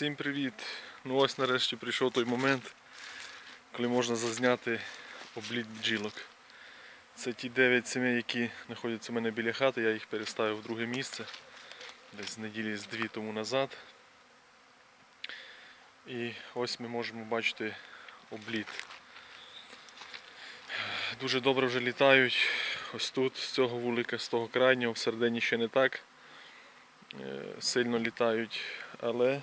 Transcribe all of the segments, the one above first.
Всім привіт! Ну ось нарешті прийшов той момент, коли можна зазняти обліт бджілок. Це ті 9 сімей, які знаходяться у мене біля хати, я їх переставив в друге місце, десь неділі з дві тому назад. І ось ми можемо бачити обліт. Дуже добре вже літають. Ось тут, з цього вулика, з того крайнього, всередині ще не так е, сильно літають, але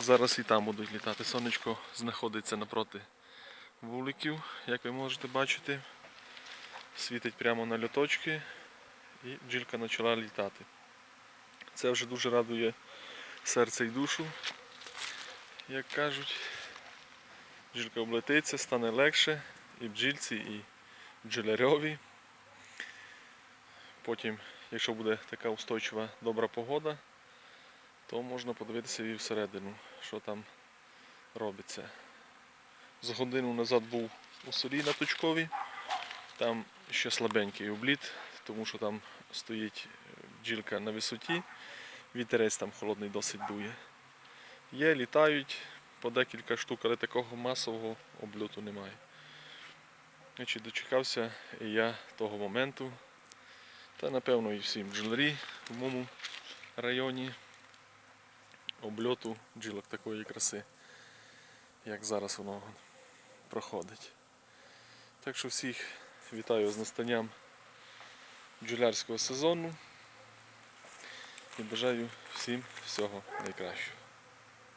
зараз і там будуть літати. Сонечко знаходиться напроти вуликів, як ви можете бачити. Світить прямо на льоточки і бджілка почала літати. Це вже дуже радує серце і душу, як кажуть. Бджілка облетиться, стане легше і бджільці, і бджолярьові. Потім, якщо буде така устойчива добра погода, то можна подивитися і всередину, що там робиться. З годину назад був у селі на Точкові, там ще слабенький обліт, тому що там стоїть бджілка на висоті, вітерець там холодний досить дує. Є, літають по декілька штук, але такого масового обльоту немає. Значить, дочекався і я того моменту. Та напевно і всі бджолярі в моєму районі обльоту бджілок такої краси, як зараз воно проходить. Так що всіх вітаю з настанням бджолярського сезону і бажаю всім всього найкращого.